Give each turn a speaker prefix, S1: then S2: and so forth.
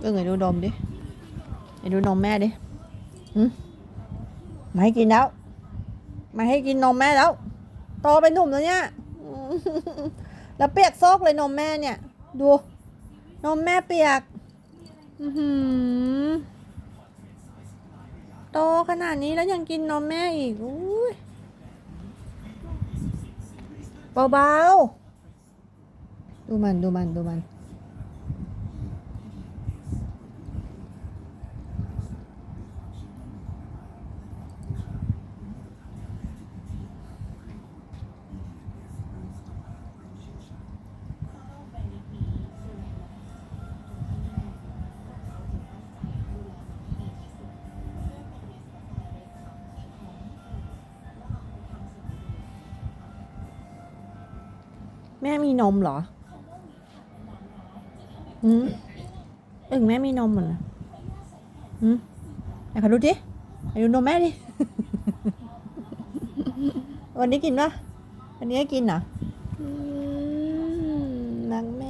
S1: เออไงดูนมดิไอ้ดูนมแม่ดิมไม่ให้กินแล้วไม่ให้กินนมแม่แล้วโตเป็นหนุ่มแล้วเนี่ย แล้วเปียกโซกเลยนมแม่เนี่ย ดู นมแม่เปียก อือโตขนาดนี้แล้วยังกินนมแม่อีกอุ้ยเบาๆ ดูมันดูมันดูมัน แม่มีนมเหรออืมอึ่งแม่มีนมเหรออืมไอ้ขอดูดิไหนดูนมแม่ดิ วันนี้กินปะวันนี้กินเหรอนักแม่